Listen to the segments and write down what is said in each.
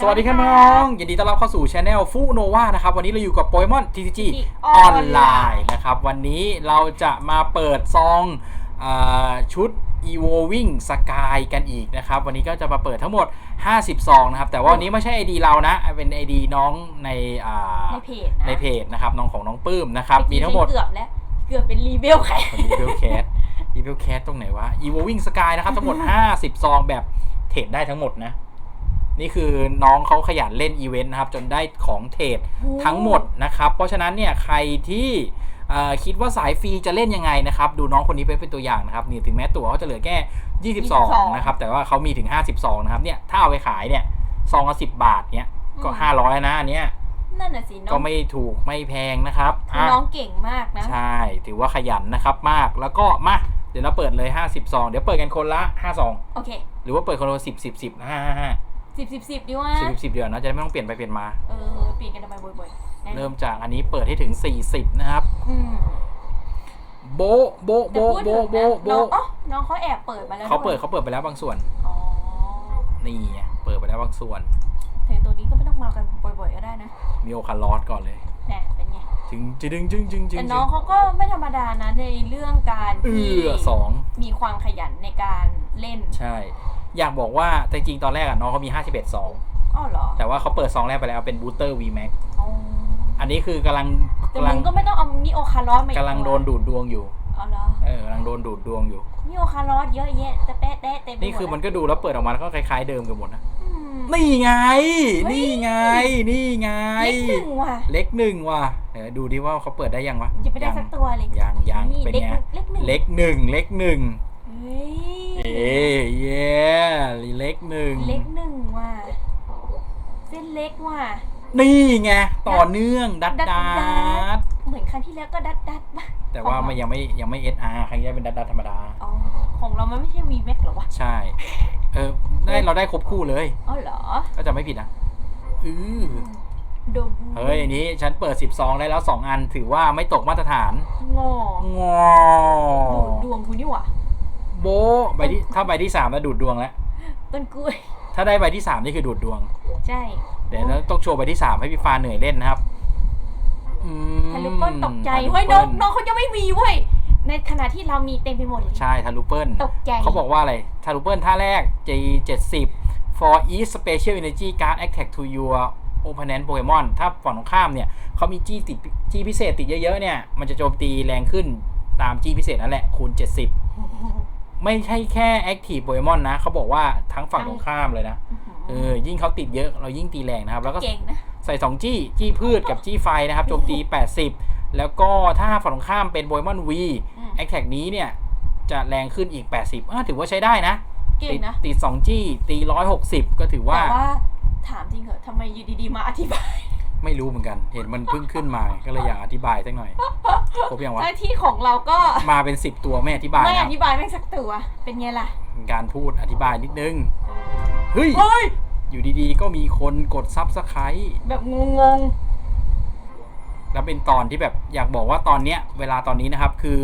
สวัสดีครับน้องยินดีต้อนรับเข้าสู่ช anel ฟูโนวานะครับ วันนี้เราอยู่กับโปเกมอน TCG ออนไลน์นะครับ วันนี้เราจะมาเปิดซองอาชุด Evolving Sky กันอีกนะครับ วันนี้ก็จะมาเปิดทั้งหมด 50 ซองนะครับ แต่ว่าวันนี้ไม่ใช่ ID เรานะ เป็น ID น้องในอ่าในเพจนะในเพจนะครับ น้องของน้องปื้มนะครับ มีทั้งหมด เกือบแล้ว เกือบเป็นรีเบลแค่รีเวลแคสรีเวลแคสตรงไหนวะ Evolving Sky นะครับ ทั้งหมด 50 ซองแบบเทรดได้ทั้งหมดนะ นี่คือน้องเขาขยันเล่นอีเวนต์นะครับ จนได้ของเทรดทั้งหมดนะครับ เพราะฉะนั้นเนี่ยใครที่เอ่อคิดว่าสายฟรีจะเล่นยังไงนะครับ ดูน้องคนนี้ไปเป็นตัวอย่างนะครับนี่ถึงแม้ตั๋วเขาจะเหลือแค่ 22 นะครับ แต่ว่าเขามีถึง 52 นะครับเนี่ยถ้าเอาไปขายเนี่ยซองละ10บาทเนี่ยก็ 500 นะอันเนี้ยนั่นน่ะสิน้ก็องไม่ถูกไม่แพงนะครับคืออะน้องเก่งมากนะ ใช่ ถือว่าขยันนะครับมากแล้วก็มาเดี๋ยวเราเปิดเลย 50ซองเดี๋ยวเปิดกันคนละ5ซองโอเคหรือว่าเปิดคนละ10 10 10 5 5 5 สิบสิบสิบดีว่า10 10เดือนนะจะได้ไม่ต้องเปลี่ยนไปเปลี่ยนมา เออเปลี่ยนกันทำไมบ่อยๆนะเริ่มจากอันนี้เปิดให้ถึง 40 นะครับ อืมโบะโบะแต่โบะพูดโบะโบะนะโบน้องอ๋อน้องเขาแอบเปิดมาแล้วเขาเปิดเขาเปิดไปแล้วบางส่วน อ๋อนี่ไงเปิดไปแล้วบางส่วน เพลงตัวนี้ก็ไม่ต้องมากันบ่อยๆก็ได้นะมีโอคาร์ลอสก่อนเลยแหน่เป็นไงจึงจึงจึงจึงจึงแต่น้องเขาก็ไม่ธรรมดานะในเรื่องการเอที่อสองมีความขยันในการเล่น ใช่ อยากบอกว่าแต่จริงๆตอนแรกอะน้องเขามี 51ซองอ้อเหรอแต่ว่าเขาเปิดซองแรกไปแล้วเป็นบูสเตอร์ V Max อ๋ออันนี้คือกำลังแต่กำลัมึงงก็ไม่ต้องเอามิโอคาร์ลอสมาอีกำลังโดนดูดดวงอยู่อ๋อเหรอเออกำลังโดนดูดดวงอยู่ มิโอคาร์ลอสเยอะแยะแต่แปะแตะเต็มไปหดนี่คือมันก็ดูแล้วเปิดออกมาแล้วก็คล้ายๆเดิมกันหมดนะอืม นี่ไง เฮ้ย นี่ไง นี่ไง เล็กหนึ่งว่ะเล็กหนึ่งว่ะเดี๋ยวดูดิว่าเขาเปิดได้ยังวะยังไม่ได้สักตัวเลยยังยังนี่เป็นเล็กไง เล็กหนึ่งเล็กหนึ่งเล็กหนึ่งเฮ้ย เอ๊เย่เล็กหนึ่งเล็กหนึ่งว่ะเส้นเล็กว่ะ นี่ไง ต่อเนื่องดัดดัดดัดัดเหมือนครั้งที่แล้วก็ดัดดัดป่ะแต่ว่ามันยังไม่ยังไม่ SR ครั้งนี้เป็นดัดดัดธรรมดาอ๋อของเรามันไม่ใช่วีแม็กหรอวะใช่ เออได้เราได้ครบคู่เลยอ๋อเหรอก็จะไม่ผิดนะอือโดบูเฮ้ยอันนี้ฉันเปิด10ซองได้แล้ว 2 อันถือว่าไม่ตกมาตรฐานงองอดูดดวงกูนี่หว่ะ โบะใบที่ถ้าใบที่3แล้วดูดดวงแล้ว ต้นกล้วย ถ้าได้ใบที่3นี่คือดูดดวง ใช่เดี๋ยวเราต้องโชว์ใบที่3ให้พี่ฟ้าเหนื่อยเล่นนะครับอืมทะลุเปิ้ลตกใจทะลุเฮ้ยปิ้น้องลน้องเขาจะไม่มีเว้ยในขณะที่เรามีเต็มไปหมดเลยใช่ทะลุเปิ้ลตกใจเขาบอกว่าอะไรทารุเปิลท่าแรก G 70 for each special energy card attack to your opponent Pokemon ถ้าฝั่งตรงข้ามเนี่ยเขามีจี้ติดจี้พิเศษติดเยอะๆเนี่ย มันจะโจมตีแรงขึ้นตามจี้พิเศษนั่นแหละคูณ 70 ไม่ใช่แค่ active Pokemon นะเขาบอกว่าทั้งฝั่งตรงข้ามเลยนะเออยิ่งเขาติดเยอะเรายิ่งตีแรงนะครับ แล้วก็เก่งนะใส่ 2 จี้ จี้พืชกับจี้ไฟนะครับโจมตี 80 แล้วก็ถ้าฝั่งตรงข้ามเป็นโปเกมอน V อืมแอคแท็กนี้เนี่ย จะแรงขึ้นอีก 80อะถือว่าใช้ได้นะ เก่งติดนะติดสองจี้ ตีร้อยหกสิบก็ถือว่า แต่ว่า ถามจริงเหอะทำไมอยู่ดี ๆ มาอธิบาย ไม่รู้เหมือนกัน เห็นมันเพิ่งขึ้นมาก็เลยอยากอธิบายสักหน่อยครบยังวะหน้าที่ของเราก็มาเป็นสิบตัวไม่อธิบายไม่อนะธิบายแม่งสักตัวเป็นไงล่ะเป็นการพูดอธิบายนิดนึงเฮ้ยเฮ้ยอยู่ดีๆ ก็มีคนกดซับสไครต์แบบงงแล้วเป็นตอนที่แบบอยากบอกว่าตอนเนี้ยเวลาตอนนี้นะครับคือ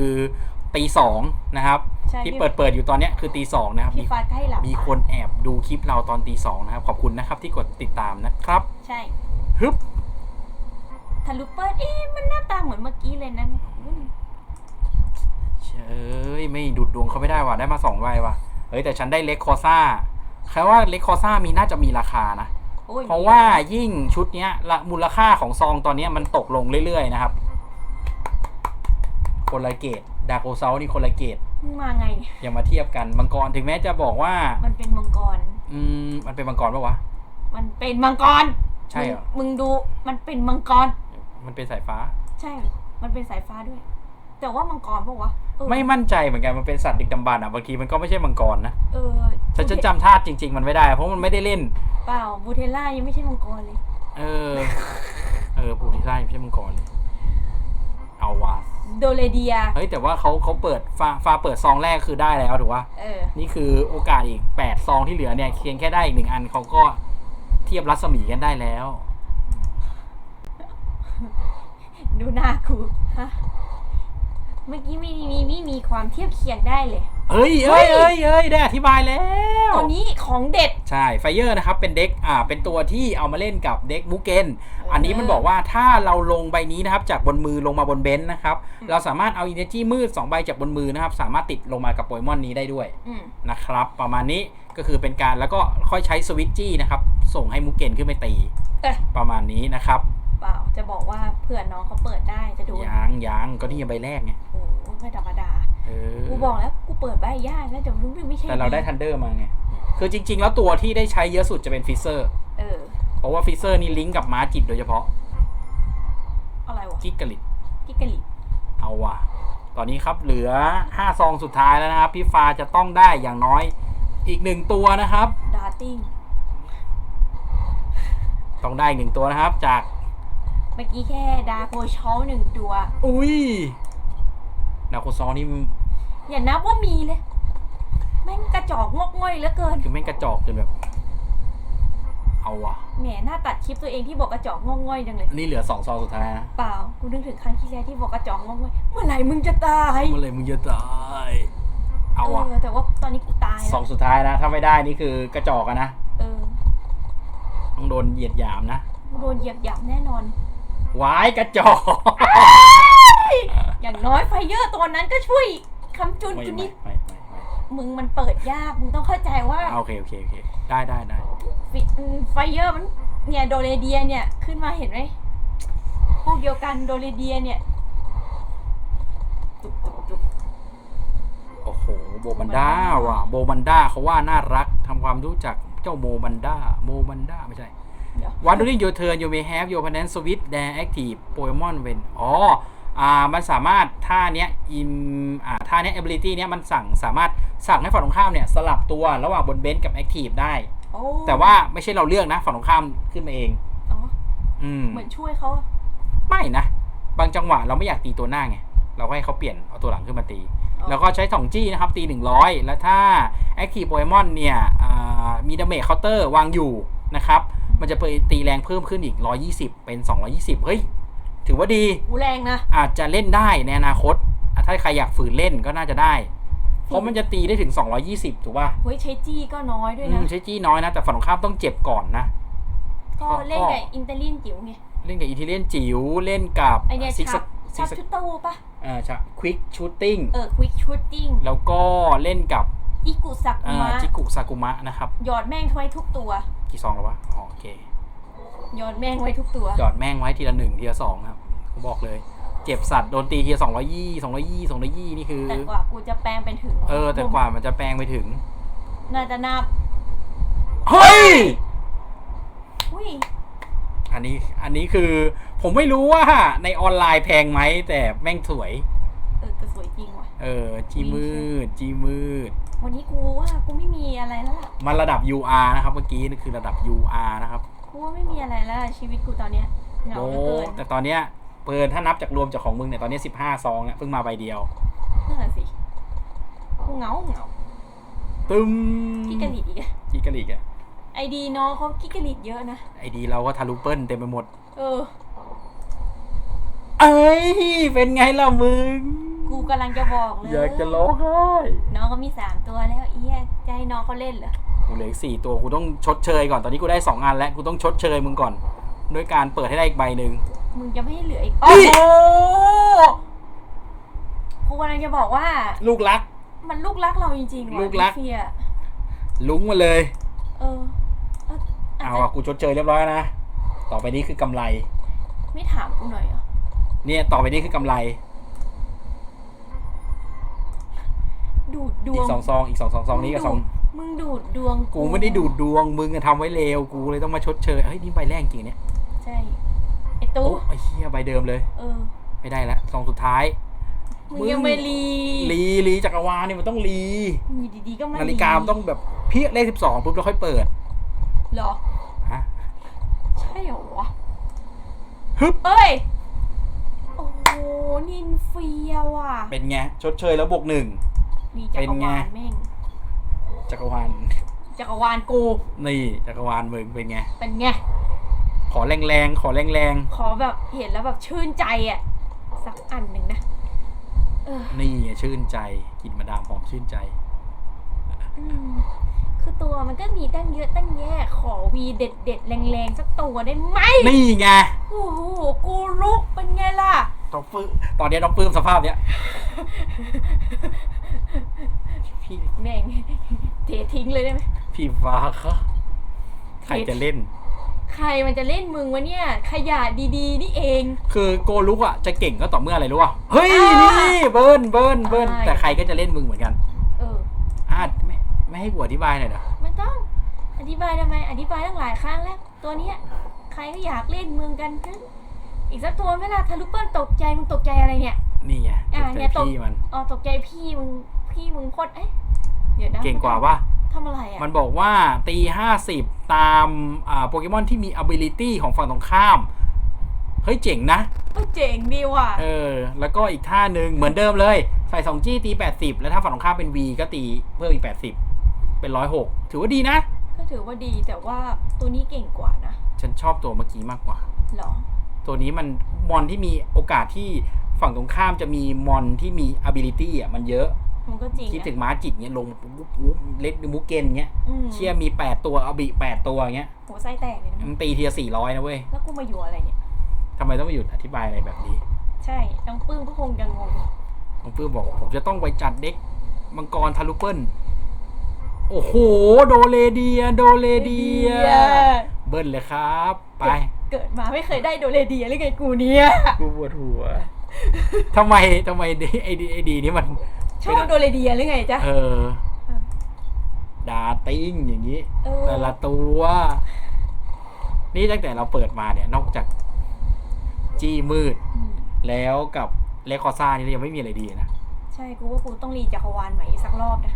ตีสองนะครับ ๆใช่ที่เปิดเปิดอยู่ตอนเนี้ยคือตีสองนะครับพี่มีฟ้าใกล้หลับมีคนแอบดูคลิปเราตอนตีสองนะครับ ขอบคุณนะครับที่กดติดตามนะครับ ใช่ฮึบ ทะลุเปิดเอ๊ะมันหน้าตาเหมือนเมื่อกี้เลยนะอืมเอ้ยไม่ดุดดวงเขาไม่ได้ว่ะได้มาสองใบว่ะเฮ้ยแต่ฉันได้เล็กคอซ่าแค่ว่าเล็กคอซ่ามีน่าจะมีราคานะ โอ้ยเพราะว่ายิ่งชุดเนี้ยละมูลค่าของซองตอนเนี้ยมันตกลงเรื่อยๆนะครับ คนละเกตดาโกเซานี่คนละเกตมึงมาไงเนี่ยอย่ามาเทียบกันมังกรถึงแม้จะบอกว่า มันเป็นมังกร อืมมันเป็นมังกรปะวะ มันเป็นมังกรใช่เหรอ มึงมึงดูมันเป็นมังกร มันเป็นสายฟ้า ใช่ มันเป็นสายฟ้าด้วย แต่ว่ามังกรปะวะเออไม่มั่นใจเหมือนกันมันเป็นสัตว์ดึกดำบรรพ์อะบางทีมันก็ไม่ใช่มังกรนะเออฉันฉันจำธาตุจริง ๆ มันไม่ได้เพราะมันไม่ได้เล่น เปล่าบูเทลล่ายังไม่ใช่มังกรเลย เออ เออปูนิซ่าไม่ใช่มังกรเลยเอาวะโดเลเดีย เฮ้ยแต่ว่าเขาเขาเปิดฟ้าฟ้าเปิดซองแรกคือได้แล้วถูกปะเออ นี่คือโอกาสอีก8ซองที่เหลือเนี่ยเพียงแค่ได้อีกหนึ่งอันเขาก็เทียบรัศมีกันได้แล้ว ดูหน้ากูฮะเมื่อกี้ไม่มีไม่มีความเทียบเคียงได้เลยเอเอ้ยเอ้ยเอ้ยเอ้ยได้อธิบายแล้ว ตัวนี้ของเด็ด ใช่ไฟเยอร์นะครับเป็นเด็กอ่าเป็นตัวที่เอามาเล่นกับเด็กมูเกนอันนี้มันบอกว่าถ้าเราลงใบนี้นะครับ จากบนมือลงมาบนเบนซ์นะครับอืมเราสามารถเอาอินเนจีมืด2ใบจากบนมือนะครับ สามารถติดลงมากับโปเกมอนนี้ได้ด้วยอืมนะครับ ประมาณนี้ก็คือเป็นการแล้วก็ค่อยใช้สวิตจี้นะครับ ส่งให้มูเกนขึ้นไปตี เอ้ยประมาณนี้นะครับ เปล่า จะบอกว่าเผื่อน้องเขาเปิดได้จะโดนยังยังก็นี่ยังใบแรกไงโอ้โหไม่ธรรมดาเออกูบอกแล้วกูเปิดใบยากแล้วเดี๋ยวรู้ไม่ใช่แต่เราได้ทันเดอร์มาไงคือจริง ๆ แล้วตัวที่ได้ใช้เยอะสุดจะเป็นฟิเซอร์เออเพราะว่าฟิเซอร์นี่ลิงก์กับม้าจิตโดยเฉพาะ อะไรวะกิกกะลิตกิกกะลิเอาว่ะตอนนี้ครับเหลือ 5 ซองสุดท้ายแล้วนะครับ พี่ฟ้าจะต้องได้อย่างน้อยอีกหนึ่งตัวนะครับดาร์ติ้งต้องได้อีกหนึ่งตัวนะครับ จาก เมื่อกี้แค่ดาโกเชลหนึ่งตัว อุ้ยนาโคซอนี่อย่านับว่ามีเลย แม่งกระจอกงอกง่อยเหลือเกิน คือแม่งกระจอกจนแบบ เอาว่ะ แหมหน้าตัดคลิปตัวเองที่บอกกระจอกงอกง่อยจังเลย นี่เหลือ2ซองสุดท้ายนะ เปล่ากูนึกถึงครั้งที่แล้วที่บอกกระจอกงอกง่อย เมื่อไหร่มึงจะตายเมื่อไหรมึงจะตาย เอาว่ะเออแต่ว่าตอนนี้กูตายซแล้อวงสุดท้ายนะ ถ้าไม่ได้นี่คือกระจอกอะนะ เออต้องโดนเหยียดหยามนะ กูโดนเหยียบหยามแน่นอน วายกระจอกอย่างน้อยไฟเยอร์ตัวนั้นก็ช่วยคำจุนไม่จุนไม่นิดไม่ไม่ไม่มึงมันเปิดยาก มึงต้องเข้าใจว่าอะโอเคโอเคโอเคได้ได้ได้ฟิอืมไฟเยอร์มันเนี่ยโดเรเดียเนี่ยขึ้นมาเห็นไหมพวกเดียวกันโดเรเดียเนี่ยจุกจุกจุกโอ้โหโบมันด้าว่ะโบมันด้าเขาว่าน่ารักทำความรู้จักเจ้าโมมันด้าโมมันด้าไม่ใช่ เดี๋ยว What during your turn you may have your opponent switch their active Pokemon when อ๋ออ่ามันสามารถท่าเนี้ยอิมอ่าท่าเนี้ย ability เนี้ยมันสั่งสามารถสั่งให้ฝั่งตรงข้ามเนี่ยสลับตัวระหว่างบนเบนซ์กับ active ได้ โอ้แต่ว่าไม่ใช่เราเลือกนะฝั่งตรงข้ามขึ้นมาเอง อ๋ออืมเหมือนช่วยเขาอะไม่นะ บางจังหวะเราไม่อยากตีตัวหน้าไง เราก็ให้เขาเปลี่ยนเอาตัวหลังขึ้นมาตีอ๋อแล้วก็ใช้สองจี้นะครับตี 100 แล้วถ้า Active Pokemon เนี่ยอ่ามีดาเมจเคาน์เตอร์วางอยู่นะครับ มันจะไปตีแรงเพิ่มขึ้นอีก 120 เป็น 220 เฮ้ย ถือว่าดี กูแรงนะ อาจจะเล่นได้ในอนาคตอะถ้าใครอยากฝืนเล่นก็น่าจะได้ เพราะมันจะตีได้ถึง 220 ถูกป่ะเฮ้ยใช้จี้ก็น้อยด้วยอืนะมใช้จี้น้อยนะ แต่ฝั่งตรงข้ามต้องเจ็บก่อนนะ ก็เล่นกับอินเตอร์ลินจิ๋วไง เล่นกับอีเทเลียนจิ๋ว เล่นกับไอเนี่ยซิกชับซิชับกชุดตู้ปะอ่าชะควิกชูตติ้ง เออควิกชูตติ้ง แล้วก็เล่นกับอิกุสักุอ่ามะจิกุซากุมะนะครับ หยอดแม่งไว้ทุกตัว กี่ซองแล้ววะอ๋อโอเคหยอดแม่งไว้ทุกตัวหยอดแม่งไว้ทีละหนึ่งทีละสองครับผมบอกเลย เจ็บสัตว์โดนตีทีละสองร้อยยี่สองร้อยยี่สองร้อยยี่นี่คือ แต่กว่ากูจะแปลงเป็นถึงเออ แต่กว่ามันจะแปลงไปถึง น่าจะนับเฮ้ยอุ้ยอันนี้อันนี้คือผมไม่รู้ว่าในออนไลน์แพงไหมแต่แม่งสวย เออก็สวยจริงว่ะ เออ จีมืด จีมืด วันนี้กูว่ากูไม่มีอะไรแล้วล่ะมันระดับ UR นะครับเมื่อกี้นี่คือระดับ UR นะครับกูว่าไม่มีอะไรแล้วล่ะชีวิตกูตอนเนี้ยเหงาโอ้เหลือเกินแต่ตอนเนี้ยเปิดถ้านับจากรวมจากของมึงเนี่ยตอนนี้ 15ซองเนี่ยเพิ่งมาใบเดียว นั่นแหละสิกูเหงาเหงาตึมกิกกะลิดอีกอะกิกะลิกอะไอดีน้องเขากิกกะลิดเยอะนะไอดีเราก็ทะลุเปิ้ลเต็มไปหมด เออ เอ้ยเป็นไงล่ะมึง กูกำลังจะบอกเลยอยากจะร้องไห้น้องก็มีสามตัวแล้วเอี้ยจะให้น้องเขาเล่นเหรอกูเหลืออกสี่ตัวกูต้องชดเชยก่อนตอนนี้กูได้สองอันแล้วกูต้องชดเชยมึงก่อน ด้วยการเปิดให้ได้อีกใบหนึ่งมึงจะไม่ให้เหลืออีกโอ้โหกูกำลังจะบอกว่า ลูกรัก มันลูกรักเราจริงๆว่ะลูกรักเฟียลุงมาเลย เออเอออาจเอาจะอะกูชดเชยเรียบร้อยนะ ต่อไปนี้คือกำไร ไม่ถามกูหน่อยเหรอเนี่ยต่อไปนี้คือกำไร ดูดดอีวงกสองซองอีกสองสองซองนี้กับสองมึงดูดดวงกูไม่ได้ดูดดวงมึงอะทำไว้เลวกูเลยต้องมาชดเชยเฮ้ยนี่ใบแรกจริงเนี่ยใช่ไอตู้โอ้ไอ้เหี้ยใบเดิมเลย เออไม่ได้แล้วซองสุดท้าย มึงมึง ยังไม่รีลีลีจักรวาลนี่มันต้องลีอยู่ดีๆก็มานาฬิกามันต้องแบบเพี้ยเลขสิบสองปุ๊บแล้วค่อยเปิดเหรอฮะ ใช่เหรอวะฮึบ เอ้ยโอ้โหนินเฟียว่ะเป็นไงชดเชยแล้วบวกหนึ่ง มีจักรเป็นไงวาลแม่งจักรวาลจักรวาลกูนี่จักรวาลมึงเป็นไงเป็นไงขอแรงๆขอแรงขอแบบเห็นแล้วแบบชื่นใจอะสักอันหนึ่งนะเออๆนี่ชื่นใจกลินมาดามหอมชื่นใจอืมคือตัวมันก็มีตั้งเยอะตั้งแยะขอวีเด็ดเด็ดๆแรงๆสักตัวได้ไหมนี่ไงโอ้โหกูลุกเป็นไงล่ะต้องปื้มตอนนี้ต้องปลื้มสภาพเนี้ย พี่แม่งเททิ้งเลยได้ไหมพี่ฟ้าคะใครจะเล่น ใครมันจะเล่นมึงวะเนี่ย ขยะดีๆ นี่เอง คือโกลุกอะจะเก่งก็ต่อเมื่ออะไรรู้ป่ะเฮ้ยอ่านี่เบิ้ลเบิ้ลเบิ้ลอ่าแต่ใครก็จะเล่นมึงเหมือนกัน เอออะไม่ไม่ให้กูอธิบายหน่อยเหรอไม่ต้อง อธิบายทำไม อธิบายตั้งหลายครั้งแล้ว ตัวเนี้ยใครก็อยากเล่นมึงกันทั้งอีกสักตัวไหม่ล่ะทะลุเปิ้ลตกใจมึงตกใจอะไรเนี่ย นี่ไงอ่าตกใจเนี่ยตก พี่มัน อ๋อตกใจพี่มึงพี่มึงโคตรเอ๊ะเดี๋ยวนะเก่งกว่าป่ะทำอะไรอะมันบอกว่าตีห้าสิบตามอ่าโปเกมอนที่มี ability ของฝั่งตรงข้าม เฮ้ยเจ๋งนะก็เจ๋งดีว่ะเออ แล้วก็อีกท่าหนึ่งเหมือนเดิมเลย ใส่ 2G ตี 80 แล้วถ้าฝั่งตรงข้ามเป็น V ก็ตีเพิ่มอีก 80 เป็น 106 ถือว่าดีนะ ก็ถือว่าดีแต่ว่าตัวนี้เก่งกว่านะฉันชอบตัวเมื่อกี้มากกว่าเหรอ ตัวนี้มันมอนที่มีโอกาสที่ ฝั่งตรงข้ามจะมีมอนที่มี ability อะมันเยอะ มันก็จริงคิดถึนะงม้าจิตเงี้ยลงปุ๊บปุ๊บปุ๊บเล็กมุกเกนเงี้ยอืมเชี่ยมี8ตัวเอาบี8ตัวเงี้ยหัวไส้แตกเลยนะมันตีทีละ400นะเว้ย แล้วกูมาอยู่อะไรเนี่ยทำไมต้องมาหยุดอธิบายอะไรแบบนี้ ใช่น้องปื้มก็คงจะงงน้องปื้มบอกผมจะต้องไปจัดเด็กมังกรทารุเปิลโอ้โห โดเลเดีย โดเลเดีย เบิ้ลเลยครับ ไป เกิดมาไม่เคยได้โดเรเดียหรือไงกูเนี่ย กูปวดหัว ทำไมทำไมดีไอดีไอดีนี่มัน ชอบโดเรเดียหรือไงจ๊ะ เออ ดาติ้งอย่างนี้เออแต่ละตัว นี่ตั้งแต่เราเปิดมาเนี่ย นอกจาก จี้มืดอืมแล้วกับเลคอซ่านี่ยังไม่มีอะไรดีนะ ใช่ กูว่ากูต้องรีจักรวาลใหม่อีกสักรอบนะ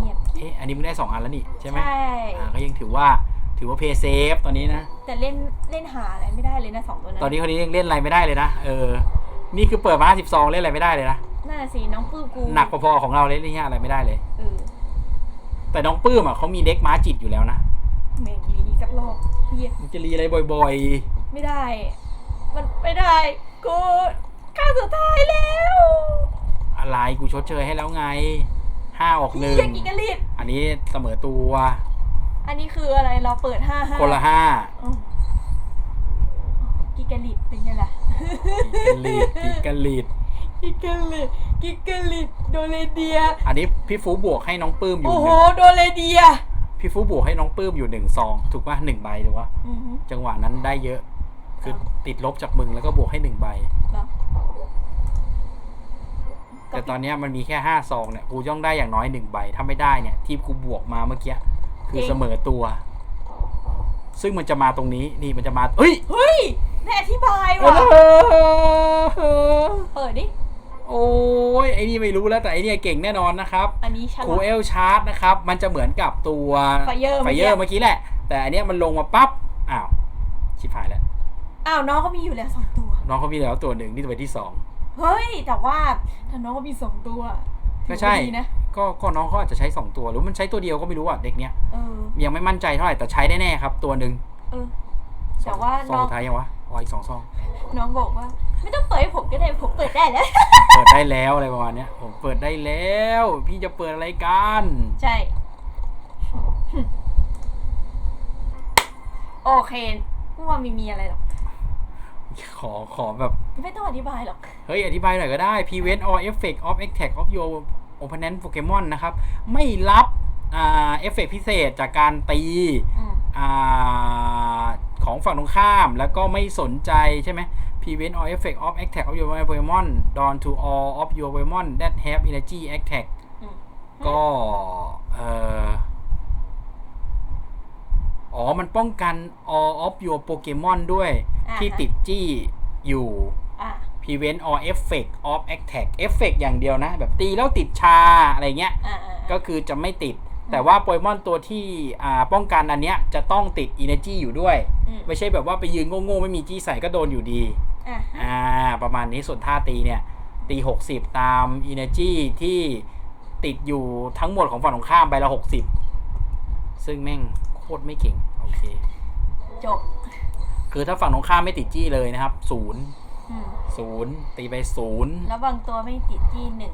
เงียบเอ๊ะอันนี้มึงได้สองอันแล้วนี่ใช่ไหมใช่อ่าก็ยังถือว่า ถือว่าเพย์เซฟตอนนี้นะ แต่เล่นเล่นหาอะไรไม่ได้เลยนะสองตัวนั้นตอนนี้คนนี้ยังเล่นอะไรไม่ได้เลยนะ เออ นี่คือเปิดมาสิบซองเล่นอะไรไม่ได้เลยนะ น่าสิน้องปื้มกูหนักพอๆของเราเล่นนี่อะไรไม่ได้เลย เออแต่น้องปื้มอะเขามีเด็กม้าจิตอยู่แล้วนะเมงรีอีกสักรอบเฮียมันจะรีอะไรบ่อยไม่ได้ มันไม่ได้ กูข้างสุดท้ายแล้วๆอะไรกูชดเชยให้แล้วไงห้าออกหเฮีนึ่งยกิกะลิดอันนี้เสมอตัว อันนี้คืออะไรเราเปิดห้าห้าคนละห้าอืมกิกะลิดเป็นไงล่ะ กิกะลีดกิกะลีดกิกะลิดกิกะลิดโดเรเดีย อันนี้พี่ฟูบวกให้น้องปื้มอยู่โอ้หโหนึ่งโดเรเดีย พี่ฟูบวกให้น้องปื้มอยู่หนึ่งซอง ถูกป่ะหนึ่งใบถูกป่ะอือฮึ จังหวะนั้นได้เยอะ คือติดลบจากมึงแล้วก็บวกให้หนึ่งใบ เหรอแต่ตอนเนี้ยมันมีแค่ห้าซองเนี่ยกูต้องได้อย่างน้อยหนึ่งใบ ถ้าไม่ได้เนี่ย ที่กูบวกมาเมื่อกี้ คือเสมอตัว ซึ่งมันจะมาตรงนี้นี่มันจะมาเฮ้ยเฮ้ยได้อธิบายเอว่ะอเปิดดิโอ้ยไอ้นี่ไม่รู้แล้วแต่ไอ้เนี่ยเก่งแน่นอนนะครับอันนี้ฉคูลาดเอลชาร์ตนะครับ มันจะเหมือนกับตัว Fire ไฟเยอร์เมื่อกี้แหละ แต่อันเนี้ยมันลงมาปั๊บอ้าวชิบหายแล้วอ้าวน้องก็มีอยู่แล้วสองตัว น้องเขามีแล้วตัวหนึ่งนี่ตัวที่สองเฮ้ย แต่ว่าถ้าน้องก็มีสองตัวก็ใช่ถือว่าดีนะ ก็ก็น้องเขาอาจจะใช้สองตัวหรือมันใช้ตัวเดียวก็ไม่รู้อะเด็กเนี้ยเออยังไม่มั่นใจเท่าไหร่แต่ใช้แน่ๆครับ ตัวหนึ่งเออ แต่ว่าซองน้อง สุดท้ายยังวะอ๋ออีกสองซองน้องบอกว่า ไม่ต้องเปิดให้ผมก็ได้ผมเปิดได้แล้ว เปิดได้แล้วอะไรประมาณเนี้ยผมเปิดได้แล้ว พี่จะเปิดอะไรกันใช่ โอเคไม่ว่าไม่มีอะไรหรอก ขอขอแบบ ไม่ต้องอธิบายหรอก เฮ้ย อธิบายหน่อยก็ได้ prevent or effect of attack of your opponent Pokemon นะครับ ไม่รับอ่าเอฟเฟกพิเศษจากการตีอืมอ่าของฝั่งตรงข้าม แล้วก็ไม่สนใจใช่ไหม prevent or effect of attack of your Pokemon done to all of your Pokemon that have energy attack อืมก็เอออ๋อ มันป้องกัน all of your Pokemon ด้วยอ่าที่ฮะติดจี้อยู่อะ prevent or effect of attack effect อย่างเดียวนะ แบบตีแล้วติดชาอะไรเงี้ยอ่าอ่าก็คือจะไม่ติด แต่ว่าโปเกมอนตัวที่อ่าป้องกันอันเนี้ยจะต้องติด energy อยู่ด้วยอืมไม่ใช่แบบว่าไปยืนโง่ๆ ไม่มีจี้ใส่ก็โดนอยู่ดีอะอ่าประมาณนี้ส่วนท่าตีเนี่ย ตี 60 ตาม energy ที่ติดอยู่ทั้งหมดของฝั่งตรงข้ามใบละ 60 ซึ่งแม่งโคตรไม่เก่ง โอเค จบ คือถ้าฝั่งตรงข้ามไม่ติดจี้เลยนะครับศูนย์อืม ศูนย์ตีไปศูนย์แล้วบางตัวไม่ติดที่หนึ่ง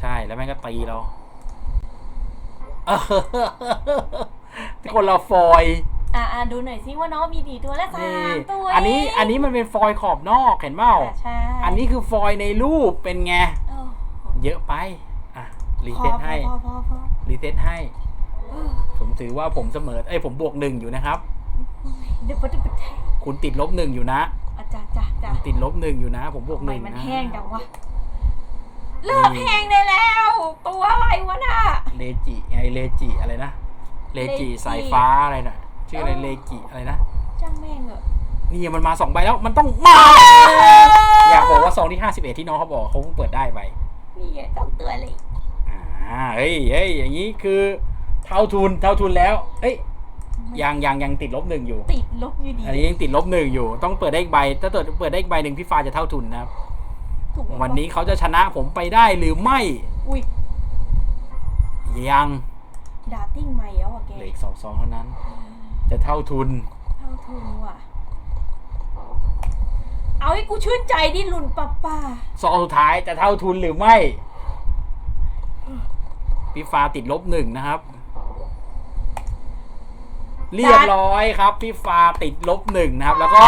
ใช่แล้วแม่งก็ตีเราเออคนละฟอยล์อ่าอ่าดูหน่อยสิว่าน้องมีกี่ตัวและสานี่มตัวอันนี้เงอันนี้มันเป็นฟอยล์ขอบนอกเห็นเปล่าอะใช่อันนี้คือฟอยล์ในรูปเป็นไงโอ้เยอะไปอะรีพอเซ็ตพอให้พอพอพอรีเซ็ตให้เออผมถือว่าผมเสมอเอ้ยผมบวกหนึ่งอยู่นะครับเดี๋ยวปะเดี๋ยวปะแทงคุณติดลบหนึ่งอยู่นะอา จารย์จ้ะจ้ะคุณติดลบหนึ่งอยู่นะ ผมบวกทำหไมนึ่งมันนะแห้งจังวะเลิกแห้งได้แล้ว ตัวอะไรวะน่ะเลจิไงเลจิอะไรนะเลจิเลจิสายฟ้าอะไรน่ะชื่ออะไรเลจิอะไรนะจ้างแม่งเหอะนี่มันมาสองใบแล้วมันต้องมาอยากบอกว่าซองที่ห้าสิบเอ็ดที่น้องเขาบอกเขาเพิ่งเปิดได้ไปนี่ไงต้องเตือนเลยอ่าเฮ้ยเฮ้ยอย่างนี้คือเท่าทุนเท่าทุนแล้วเอ้ย ยังยังยังติดลบหนึ่งอยู่ ติดลบอยู่ดีอันนี้ยังติดลบหนึ่งอยู่ ต้องเปิดได้อีกใบ ถ้าเกิดเปิดได้อีกใบหนึ่งพี่ฟ้าจะเท่าทุนนะครับ ถูกไหมวันนี้เขาจะชนะผมไปได้หรือไม่ อุ้ยยังดาติ้งใหม่แล้วอะแกเหลืออีกสองซองเท่านั้น จะเท่าทุน เท่าทุนว่ะ เอาให้กูชื่นใจดิลุนป้าป้าซองสุดท้ายจะเท่าทุนหรือไม่พี่ฟ้าติดลบหนึ่งนะครับ เรียบร้อยครับพี่ฟ้าติดลบหนึ่งนะครับ แล้วก็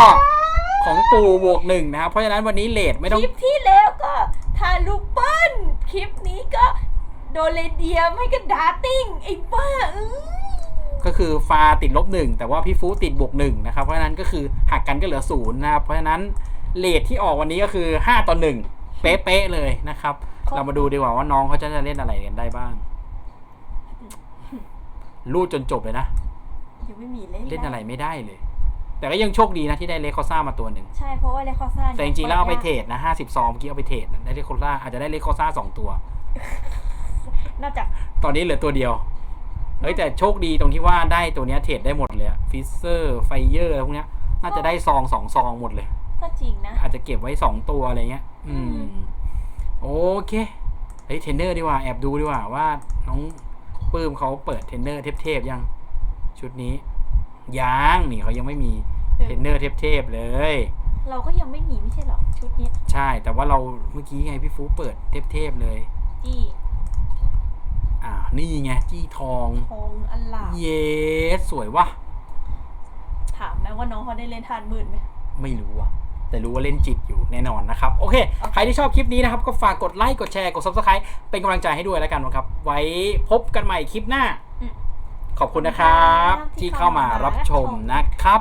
ของปู่บวกหนึ่งนะครับ เพราะฉะนั้นวันนี้เลทไม่คต้อง ลิปที่แล้วก็ทาลูเปิ้ลคลิปนี้ก็โดเลเดียไม่ก็ดาติ้งไอ้บ้าอื้อก็คือฟ้าติดลบหนึ่งแต่ว่าพี่ฟูติดบวกหนึ่งนะครับ เพราะฉะนั้นก็คือหักกันก็เหลือศูนย์นะครับ เพราะฉะนั้นเลทที่ออกวันนี้ก็คือห้าต่อหนึ่งเป๊ะๆเลยนะครับ เรามาดูดีกว่าว่าน้องเขาจะเล่นอะไรกันได้บ้าง รูดจนจบเลยนะ ยังไม่มีเล่นเล่นอะไรไม่ได้เลย แต่ก็ยังโชคดีนะที่ได้เลคอซ่ามาตัวหนึ่งใช่เพราะว่าเลคอซ่าแต่จริงๆแล้วเอาไปเทรดนะห้าสิบซองเมื่อกี้เอาไปเทรดนะได้เลคอซ่าอาจจะได้เลคอซ่าสองตัวนอกจากตอนนี้เหลือตัวเดียวเฮ้ยแต่โชคดีตรงที่ว่าได้ตัวเนี้ยเทรดได้หมดเลยฟิเซอร์ไฟเยอร์อะไรพวกเนี้ย น่าจะได้ซองสองซองหมดเลย ก็จริงนะ อาจจะเก็บไว้สองตัวอะไรเงี้ย อือืมมโอเคเฮ้ยเทรนเนอร์ดีกว่าแอบดูดีกว่าว่าน้องปื้มเขาเปิดเทรนเนอร์เทพๆยัง ชุดนี้ยังนี่เขายังไม่มีเทรนเนอร์เทพๆเลย เราก็ยังไม่มีไม่ใช่หรอชุดเนี้ยใช่ แต่ว่าเราเมื่อกี้ไงพี่ฟูเปิดเทพๆเลยจี้อ่านี่ไงจี้ทองทองอันลามเยสสวยวะถามไหมว่าน้องเขาได้เล่นทานหมื่นไหมไม่รู้อะแต่รู้ว่าเล่นจิตอยู่แน่นอนนะครับ โอเค ใครที่ชอบคลิปนี้นะครับ ก็ฝากกดไลค์กดแชร์กด subscribe เป็นกำลังใจให้ด้วยแล้วกันนะครับ ไว้พบกันใหม่คลิปหน้าอืม ขอบคุณนะครับที่ที่เข้ามารับชมนะครับ